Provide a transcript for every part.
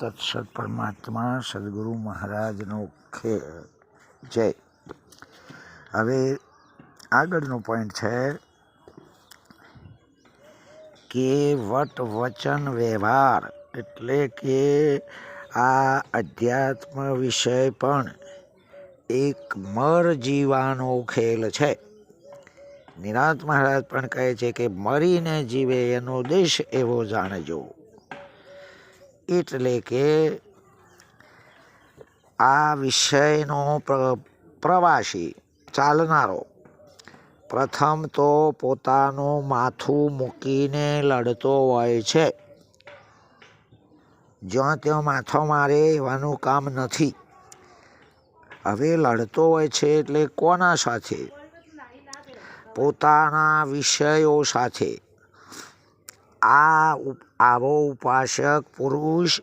તત્સત પરમાત્મા સદગુરુ મહારાજનો ખે જય હવે આગળનો પોઈન્ટ છે કે વટ વચન વ્યવહાર એટલે કે આ અધ્યાત્મ વિષય પણ એક મર જીવાનો ખેલ છે નિરાત મહારાજ પણ કહે છે કે મરીને જીવે એનો દેશ એવો જાણજો। એટલે કે આ વિષયનો પ્ર- પ્રવાસી, ચાલનારો, પ્રથમ તો પોતાનું માથું મૂકીને લડતો હોય છે. જ્યાં ત્યાં માથો મારે એવાનું કામ નથી. હવે લડતો હોય છે એટલે કોના સાથે? પોતાના વિષયો સાથે. આ આવો ઉપાસક પુરુષ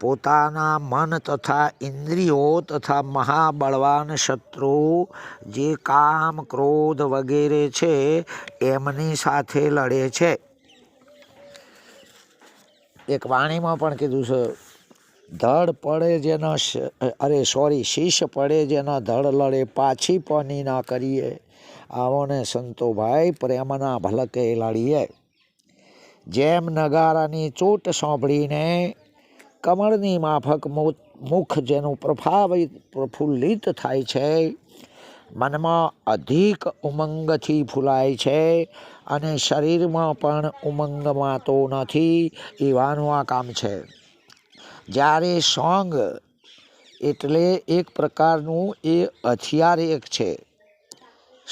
પોતાના મન તથા ઇન્દ્રિયો તથા મહાબળવાન શત્રુ જે કામ, ક્રોધ વગેરે છે, એમની સાથે લડે છે. એક વાણીમાં પણ કીધું છે, ધડ પડે જેનો અરે સોરી શીશ પડે જેનો ધડ લડે, પાછી પની ના કરીએ. આવોને સંતો ભાઈ, પ્રેમના ભલકે લડીએ. જેમ નગારાની ચોટ સાંભળીને કમળની માફક મુખ જેનું પ્રભાવિત પ્રફુલ્લિત થાય છે, મનમાં અધિક ઉમંગથી ફૂલાય છે અને શરીરમાં પણ ઉમંગ માતો નથી એવાનું આ કામ છે. જ્યારે સોંગ એટલે એક પ્રકારનું એ હથિયાર એક છે.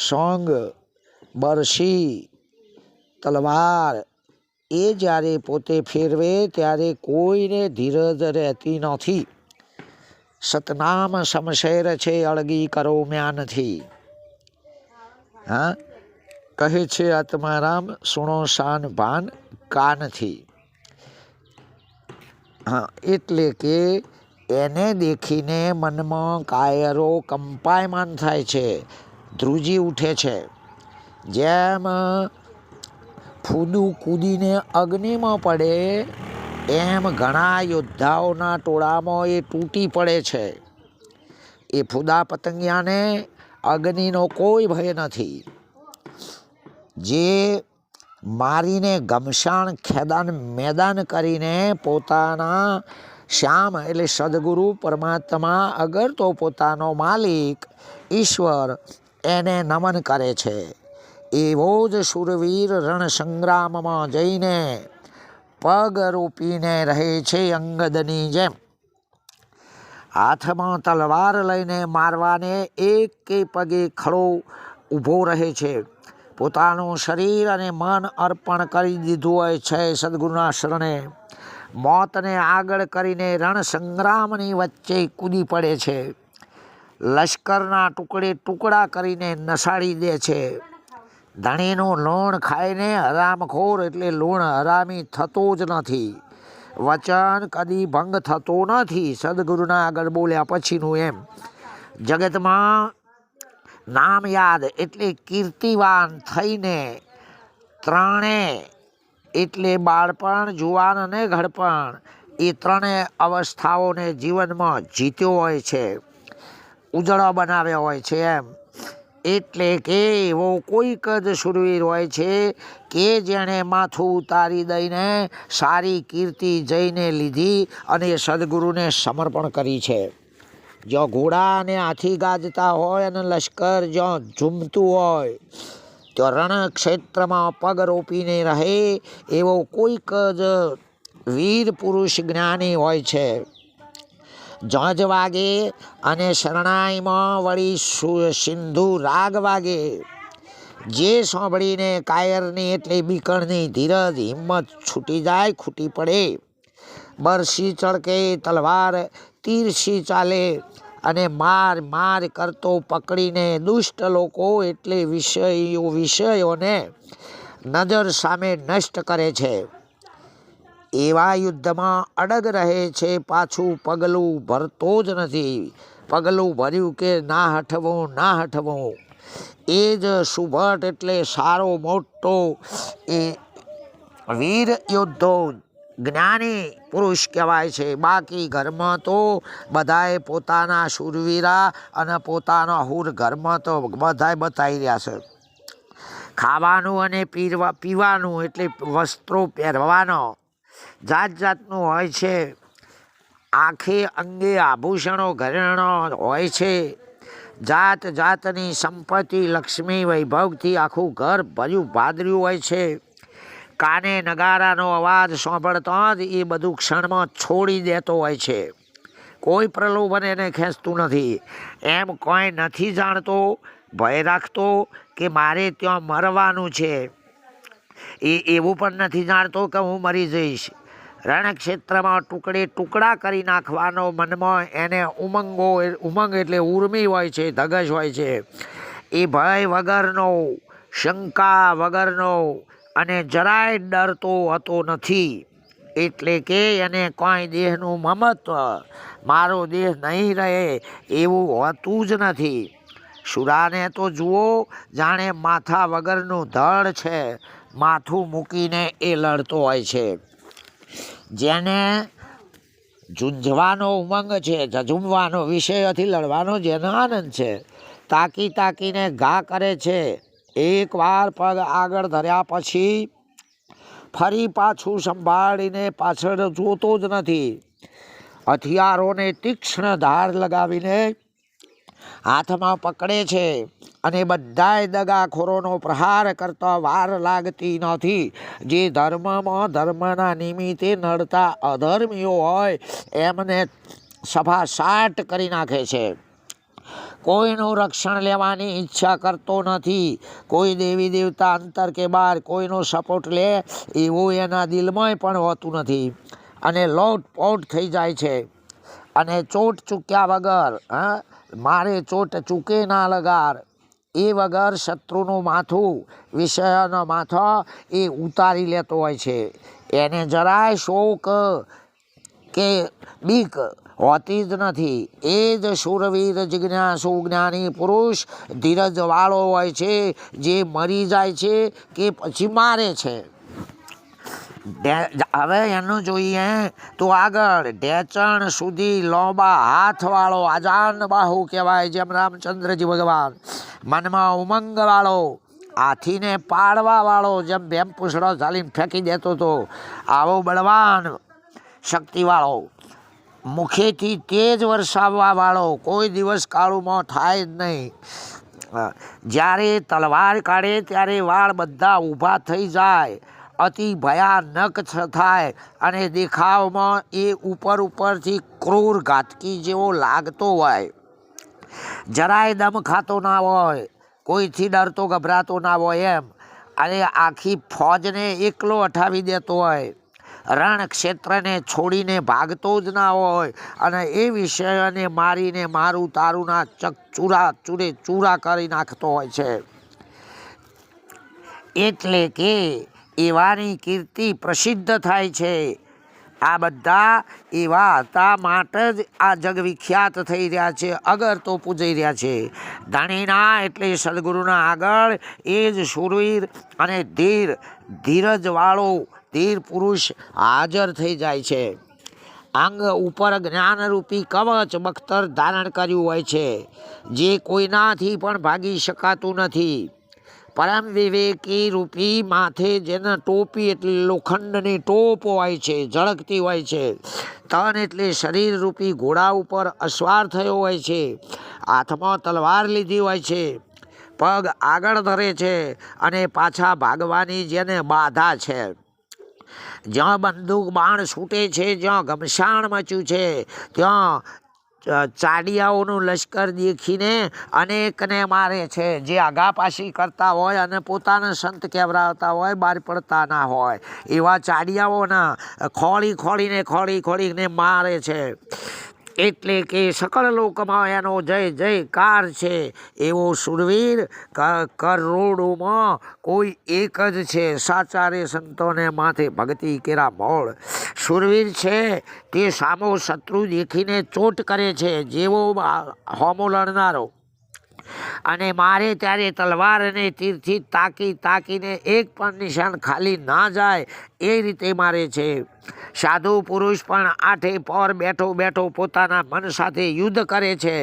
સોંગ બરશી તલવાર એ જ્યારે પોતે ફેરવે, ત્યારે કોઈને ધીરજ રહેતી નથી. સતનામ સમશેર છે, અળગી કરો મ્યા નથી હા? કહે છે આત્મારામ, સુણો શાન ભાન કાનથી. હા, એટલે કે એને દેખીને મનમાં કાયરો કંપાયમાન થાય છે. ધ્રુજી ઉઠે છે. જેમ ફૂદું કૂદીને અગ્નિમાં પડે એમ ઘણા યોદ્ધાઓના ટોળામાં એ તૂટી પડે છે. એ ફૂદા પતંગિયાને અગ્નિનો કોઈ ભય નથી. જે મારીને ગમશાણ ખેદાન મેદાન કરીને પોતાના શ્યામ એટલે સદગુરુ પરમાત્મા અગર તો પોતાનો માલિક ઈશ્વર એને નમન કરે છે. એવો જ શુરવીર રણસંગ્રામમાં જઈને પગ રૂપીને રહે છે અંગદની જેમ. હાથમાં તલવાર લઈને મારવાને એક પગે ખડો ઊભો રહે છે. પોતાનું શરીર અને મન અર્પણ કરી દીધું હોય છે સદગુરુના શરણે. મોતને આગળ કરીને રણ સંગ્રામની વચ્ચે કૂદી પડે છે. લશ્કરના ટુકડે ટુકડા કરીને નસાડી દે છે. ધણીનું લૂણ ખાઈને હરામખોર એટલે લૂણ હરામી થતો જ નથી. વચન કદી ભંગ થતો નથી, સદગુરુના આગળ બોલ્યા પછીનું એમ. જગતમાં નામ યાદ એટલે કીર્તિવાન થઈને ત્રણે, એટલે બાળપણ, જુવાન અને ઘડપણ, એ ત્રણેય અવસ્થાઓને જીવનમાં જીત્યો હોય છે. ઉજળો બનાવ્યો હોય છે એમ. એટલે કે એવો કોઈક જ સુરવીર હોય છે કે જેણે માથું ઉતારી દઈને સારી કીર્તિ જઈને લીધી અને સદગુરુને સમર્પણ કરી છે. જો ઘોડા અને હાથી ગાજતા હોય અને લશ્કર જ્યાં ઝૂમતું હોય, તો રણ ક્ષેત્રમાં પગ રોપીને રહે એવો કોઈક જ વીર પુરુષ જ્ઞાની હોય છે. જજ વાગે અને શરણાઈમાં વળી સિંધુ રાગ વાગે. જે સાંભળીને કાયરની એટલે બીકણની ધીરજ હિંમત છૂટી જાય, ખૂટી પડે. બરસી ચળકે, તલવાર તીરસી ચાલે અને માર માર કરતો પકડીને દુષ્ટ લોકો એટલે વિષયો, વિષયોને નજર સામે નષ્ટ કરે છે. એવા યુદ્ધમાં અડગ રહે છે પાછું પગલું ભરતો જ નથી. પગલું ભર્યું કે ના હઠવું ના હઠવું એ જ સુભટ એટલે સારો મોટો એ વીર યોદ્ધો જ્ઞાની પુરુષ કહેવાય છે. બાકી ઘરમાં તો બધાએ પોતાના સુરવીરા અને પોતાના હુર ઘરમાં તો બધાએ બતાવી રહ્યા છે. ખાવાનું અને પીરવા, પીવાનું એટલે વસ્ત્રો પહેરવાનો. જાત જાતનું હોય છે. આંખે અંગે આભૂષણો ઘરેણો હોય છે. જાત જાતની સંપત્તિ લક્ષ્મી વૈભવથી આખું ઘર ભર્યું ભાદર્યું હોય છે. કાને નગારાનો અવાજ સાંભળતો જ એ બધું ક્ષણમાં છોડી દેતો હોય છે. કોઈ પ્રલોભન એને ખેંચતું નથી. એમ કોઈ નથી જાણતો, ભય રાખતો કે મારે ત્યાં મરવાનું છે. એ એવું પણ નથી જાણતો કે હું મરી જઈશ. રણક્ષેત્રમાં ટુકડે ટુકડા કરી નાખવાનો મનમાં એને ઉમંગો ઉમંગ એટલે ઉર્મી હોય છે ધગશ હોય છે. એ ભય વગરનો, શંકા વગરનો અને જરાય ડરતો હતો નથી. એટલે કે એને કોઈ દેહનું મમત્વ, મારો દેહ નહીં રહે એવું હોતું જ નથી. સુરાને તો જુઓ, જાણે માથા વગરનું ધડ છે. માથું મૂકીને એ લડતો હોય છે. જેને ઝૂંઝવાનો ઉમંગ છે, ઝઝુમવાનો વિષયથી લડવાનો જેનો આનંદ છે. તાકી તાકીને ઘા કરે છે. એકવાર પગ આગળ ધર્યા પછી ફરી પાછું સંભાળીને પાછળ જોતો જ નથી. હથિયારોને તીક્ષ્ણ ધાર લગાવીને હાથમાં પકડે છે. અને બધાય દગાખોરોનો પ્રહાર કરતા વાર લાગતી નથી. જે ધર્મમાં ધર્મના નિમિત્તે નડતા અધર્મીઓ હોય, એમને સભા સાટ કરી નાખે છે. કોઈનું રક્ષણ લેવાની ઈચ્છા કરતો નથી. કોઈ દેવી દેવતા અંતર કે બહાર કોઈનો સપોર્ટ લે, એવું એના દિલમાં પણ હોતું નથી. અને લોટપોટ થઈ જાય છે. અને ચોટ ચૂક્યા વગર, હા? મારે ચોટ ચૂકે ના લગાર. એ વગર શત્રુનું માથું વિષયનો માથો એ ઉતારી લેતો હોય છે. એને જરાય શોક કે બીક હોતી જ નથી. એ જ શૂરવીર, જિજ્ઞાસુ, જ્ઞાની પુરુષ, ધીરજવાળો હોય છે, જે મરી જાય છે કે પછી મારે છે. હવે એનું જોઈએ, તો આગળ ઢેચણ સુધી લોબા હાથવાળો આજાન બાહુ કહેવાય જેમ રામચંદ્રજી ભગવાન. મનમાં ઉમંગવાળો હાથીને પાડવાવાળો જેમ ભેમ પૂછડો ચાલીને ફેંકી દેતો હતો આવો બળવાન શક્તિવાળો. મુખેથી તેજ વરસાવવાવાળો કોઈ દિવસ કાળુમાં થાય જ નહીં. જ્યારે તલવાર કાઢે ત્યારે વાળ બધા ઊભા થઈ જાય. અતિ ભયાનક થાય અને દેખાવમાં એ ઉપર ઉપરથી ક્રૂર ઘાતકી જેવો લાગતો હોય. જરાય દમ ખાતો ના હોય, કોઈથી ડરતો ગભરાતો ના હોય એમ. અને આખી ફોજને એકલો અઠાવી દેતો હોય. રણ ક્ષેત્રને છોડીને ભાગતો જ ના હોય અને એ વિષયને મારીને મારું તારુંના ચક ચૂરા ચૂરે ચૂરા કરી નાખતો હોય છે. એટલે કે એવાની કીર્તિ પ્રસિદ્ધ થાય છે. આ બધા એવા હતા માટે જ આ જગ વિખ્યાત થઈ રહ્યા છે અગર તો પૂજાઈ રહ્યા છે. ધણીના એટલે સદગુરુના આગળ એ જ સુરવીર અને ધીર, ધીરજવાળો ધીર પુરુષ હાજર થઈ જાય છે. અંગ ઉપર જ્ઞાનરૂપી કવચ બખ્તર ધારણ કર્યું હોય છે. જે કોઈનાથી પણ ભાગી શકાતું નથી. પરમ વિવેકી રૂપી માથે જેના ટોપી એટલે લોખંડની ટોપ હોય છે, ઝળકતી હોય છે, તન એટલે શરીર રૂપી ઘોડા ઉપર અસવાર થયો હોય છે, હાથમાં તલવાર લીધી હોય છે, પગ આગળ ધરે છે અને પાછા ભાગવાની જેને બાધા છે. જ્યાં બંદૂક બાણ છૂટે છે, જ્યાં ઘમસાણ મચ્યું છે, ત્યાં ચાડિયાઓનું લશ્કર દેખીને અનેકને મારે છે. જે આગા પાછી કરતા હોય અને પોતાના સંત કહેવરાવતા હોય બહાર પડતા ના હોય. એવા ચાડિયાઓના ખોળી ખોળીને ખોળી ખોળીને મારે છે. એટલે કે સકળ લોકમાં એનો જય જયકાર છે. એવો સુરવીર ક- કરોડોમાં કોઈ એક જ છે. સાચારે સંતોને માથે ભક્તિ કેરા મોળ. સુરવીર છે તે સામો શત્રુ દેખીને ચોટ કરે છે, જેવો હોમો લડનારો. અને મારે ત્યારે તલવાર અને તીરથી તાકી તાકીને એક પણ નિશાન ખાલી ના જાય એ રીતે મારે છે. સાધુ પુરુષ પણ આઠે પર બેઠો બેઠો પોતાના મન સાથે યુદ્ધ કરે છે,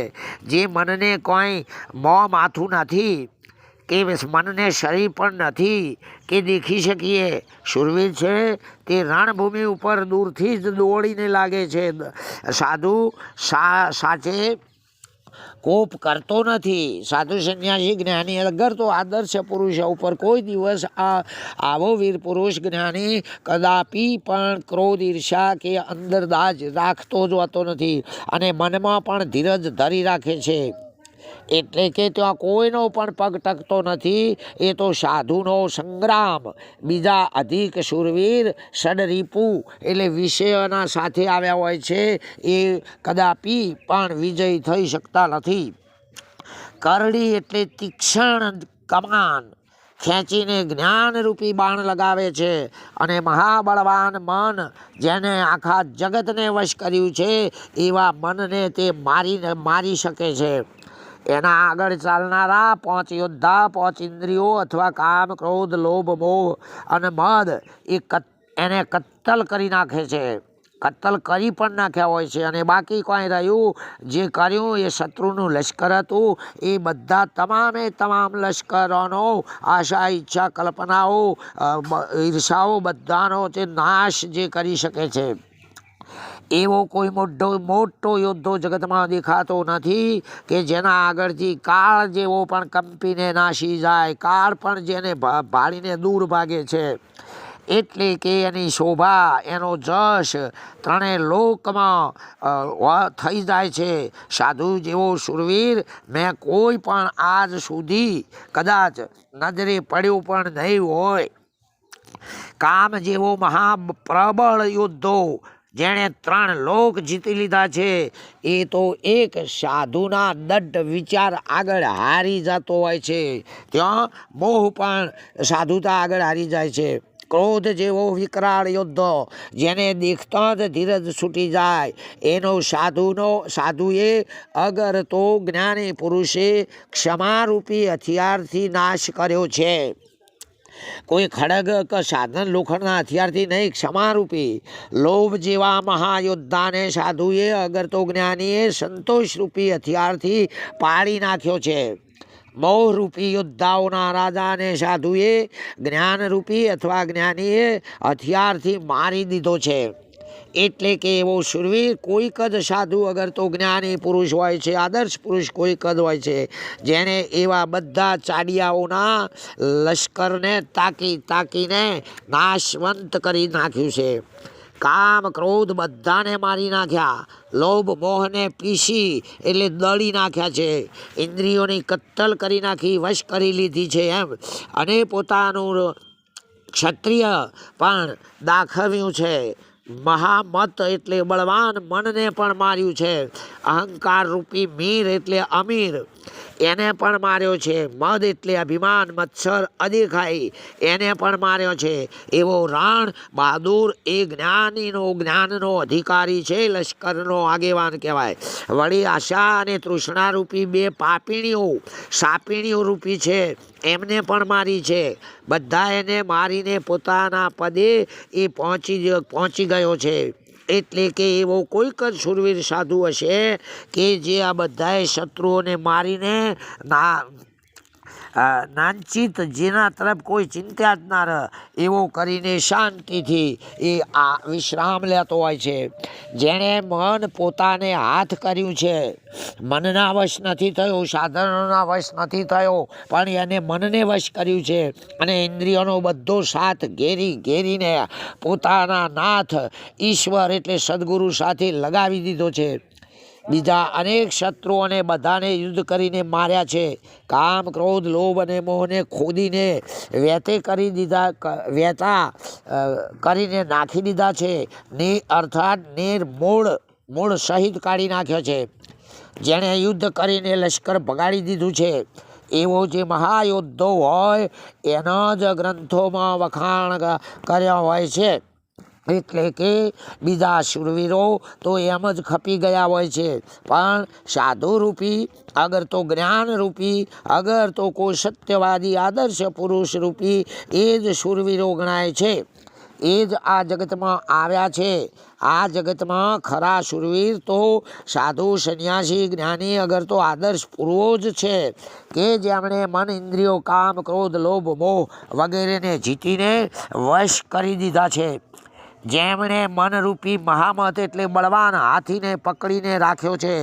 જે મનને કોઈ મોં માથું નથી. કે મનને શરીર પણ નથી કે દેખી શકીએ. શુરવીર છે તે રણભૂમિ ઉપર દૂરથી જ દોડીને લાગે છે. સાધુ સા, સાચે કોપ કરતો નથી. સાધુ સંન્યાસી જ્ઞાની અગર તો આદર્શ પુરુષ ઉપર કોઈ દિવસ આ, આવો વીર પુરુષ જ્ઞાની કદાપી પણ ક્રોધ ઈર્ષા કે અંદર દાજ રાખતો જ હોતો નથી અને મનમાં પણ ધીરજ ધરી રાખે છે. એટલે કે ત્યાં કોઈનો પણ પગ ટકતો નથી. એ તો સાધુનો સંગ્રામ. બીજા અધિક શૂરવીર ષડરીપુ એટલે વિષયોના સાથે આવ્યા હોય છે. એ કદાપી પણ વિજય થઈ શકતા નથી. કરડી એટલે તીક્ષણ કમાન. ખેંચીને જ્ઞાનરૂપી બાણ લગાવે છે. અને મહાબળવાન મન જેને આખા જગતને વશ કર્યું છે, એવા મનને તે મારી મારી શકે છે. એના આગળ ચાલનારા પાંચ યોદ્ધા, પાંચ ઇન્દ્રિયો અથવા કામ, ક્રોધ, લોભ, મોહ અને મદ, એ એને કત્તલ કરી નાખે છે. કત્તલ કરી પણ નાખ્યા હોય છે અને બાકી કાંઈ રહ્યું. જે કર્યું એ શત્રુનું લશ્કર હતું. એ બધા તમામે તમામ લશ્કરોનો આશા, ઈચ્છા, કલ્પનાઓ ઈર્ષાઓ બધાનો તે નાશ જે કરી શકે છે. એવો કોઈ મોટો મોટો યોદ્ધો જગતમાં દેખાતો નથી કે જેના આગળથી કાળ જેવો પણ કંપીને નાસી જાય, કાળ પણ જેને ભાળીને દૂર ભાગે છે. એટલે કે એની શોભા, એનો જશ ત્રણેય લોકમાં થઈ જાય છે. સાધુ જેવો શુરવીર મેં કોઈ પણ આજ સુધી કદાચ નજરે પડ્યો પણ નહીં હોય. કામ જેવો મહાપ્રબળ યોદ્ધો જેણે ત્રણ લોક જીતી લીધા છે, એ તો એક સાધુના દઢ વિચાર આગળ હારી જતો હોય છે. ત્યાં મોહ પણ સાધુતા આગળ હારી જાય છે. ક્રોધ જેવો વિકરાળ યોદ્ધો, જેને દેખતા જ ધીરજ છૂટી જાય. એનો સાધુનો, સાધુએ અગર તો જ્ઞાની પુરુષે ક્ષમારૂપી હથિયારથી નાશ કર્યો છે. કોઈ ખડગ કે સાધન લોખંડના હથિયારથી નહીં, ક્ષમારૂપી. લોભ જેવા મહાયોદ્ધાને સાધુએ, અગર તો જ્ઞાનીએ સંતોષરૂપી હથિયારથી પાડી નાખ્યો છે. મોહરૂપી યોદ્ધાઓના રાજાને સાધુએ જ્ઞાનરૂપી અથવા જ્ઞાનીએ હથિયારથી મારી દીધો છે. એટલે કે એવો શુરવીર કોઈક જ સાધુ અગર તો જ્ઞાની પુરુષ હોય છે, આદર્શ પુરુષ કોઈક જ હોય છે, જેણે એવા બધા ચાડિયાઓના લશ્કરને તાકી, તાકીને નાશવંત કરી નાખ્યું છે. કામ ક્રોધ બધાને મારી નાખ્યા, લોભ મોહને પીસી એટલે દળી નાખ્યા છે, ઇન્દ્રિયોની કત્તલ કરી નાખી, વશ કરી લીધી છે એમ. અને પોતાનું ક્ષત્રિય પણ દાખવ્યું છે. મહામત એટલે બળવાન મનને પણ માર્યું છે. અહંકાર રૂપી મીર એટલે અમીર. એને પણ માર્યો છે. મદ એટલે અભિમાન મત્સર અદેખાઈ. એને પણ માર્યો છે. એવો રાણ બહાદુર એ જ્ઞાનીનો, જ્ઞાનનો અધિકારી છે, લશ્કરનો આગેવાન કહેવાય. વળી આશા અને તૃષ્ણા રૂપી બે પાપીણીઓ, સાપીણીઓ રૂપી છે. એમને પણ મારી છે. બધા એને મારીને પોતાના પદે એ પહોંચી પહોંચી ગયો છે. એટલે કે એવો કોઈક જ સુરવીર સાધુ હશે કે જે આ બધાએ શત્રુઓને મારીને ના નાંચિત જેના તરફ કોઈ ચિંતા જ ના રહે, એવો કરીને શાંતિથી એ આ વિશ્રામ લેતો હોય છે. જેણે મન પોતાને હાથ કર્યું છે. મનના વશ નથી થયો, સાધનોના વશ નથી થયો, પણ એને મનને વશ કર્યું છે અને ઇન્દ્રિયોનો બધો સાથ ઘેરી ઘેરીને પોતાના નાથ ઈશ્વર એટલે સદગુરુ સાથે લગાવી દીધો છે. બીજા અનેક શત્રુઓને બધાને યુદ્ધ કરીને માર્યા છે. કામ, ક્રોધ, લોભ અને મોહને ખોદીને વ્યતે કરી દીધા વ્યતા કરીને નાખી દીધા છે. ને અર્થાત નેર મૂળ મૂળ સહિત કાઢી નાખ્યો છે. જેણે યુદ્ધ કરીને લશ્કર ભગાડી દીધું છે. એવો જે મહાયોદ્ધો હોય, એના જ ગ્રંથોમાં વખાણ કર્યા હોય છે. એટલે કે બીજા શૂરવીરો તો એમ જ ખપી ગયા હોય છે. પણ સાધુ રૂપી અગર તો જ્ઞાન રૂપી અગર તો કોઈ સત્યવાદી, આદર્શ પુરુષ રૂપી એ જ શૂરવીરો ગણાય છે. એ જ આ જગતમાં આવ્યા છે. આ જગતમાં ખરા શુરવીર તો સાધુ, સંન્યાસી, જ્ઞાની, અગર તો આદર્શ પૂર્વો જ છે. કે જેમણે મન ઇન્દ્રિયો, કામ, ક્રોધ, લોભ, મોહ વગેરેને જીતીને વશ કરી દીધા છે. જેમણે મનરૂપી મહામત એટલે બળવાન હાથીને પકડીને રાખ્યો છે.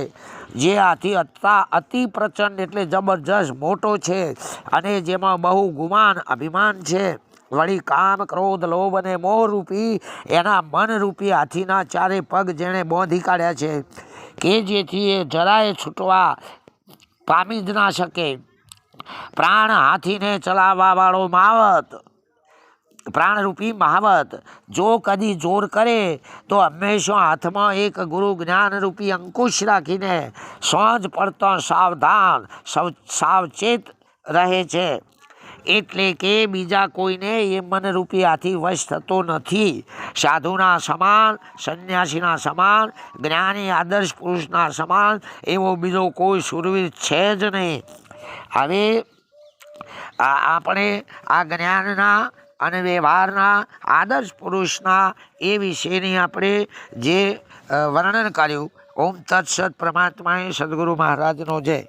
જે હાથી અત્તા અતિ પ્રચંડ એટલે જબરજસ્ત મોટો છે અને જેમાં બહુ ગુમાન અભિમાન છે. વળી કામ, ક્રોધ, લોભ અને મોહરૂપી એના મનરૂપી હાથીના ચારે પગ જેણે બોંધી કાઢ્યા છે. કે જેથી એ જરાય છૂટવા પામી જ ના શકે. પ્રાણ હાથીને ચલાવવાવાળો માવત પ્રાણરૂપી મહાવત. જો કદી જોર કરે, તો હંમેશા હાથમાં એક ગુરુ જ્ઞાનરૂપી અંકુશ રાખીને સાંજ પડતો સાવધાન સૌ સાવચેત રહે છે. એટલે કે બીજા કોઈને એ મનરૂપી આથી વશ થતો નથી. સાધુના સમાન, સંન્યાસીના સમાન, જ્ઞાની, આદર્શ પુરુષના સમાન, એવો બીજો કોઈ સુરવીર છે જ નહીં. હવે આપણે આ જ્ઞાનના અને વ્યવહારના આદર્શ પુરુષના એ વિશેની આપણે જે વર્ણન કર્યું. ઓમ તત્સત પરમાત્માએ સદગુરુ મહારાજનો જય.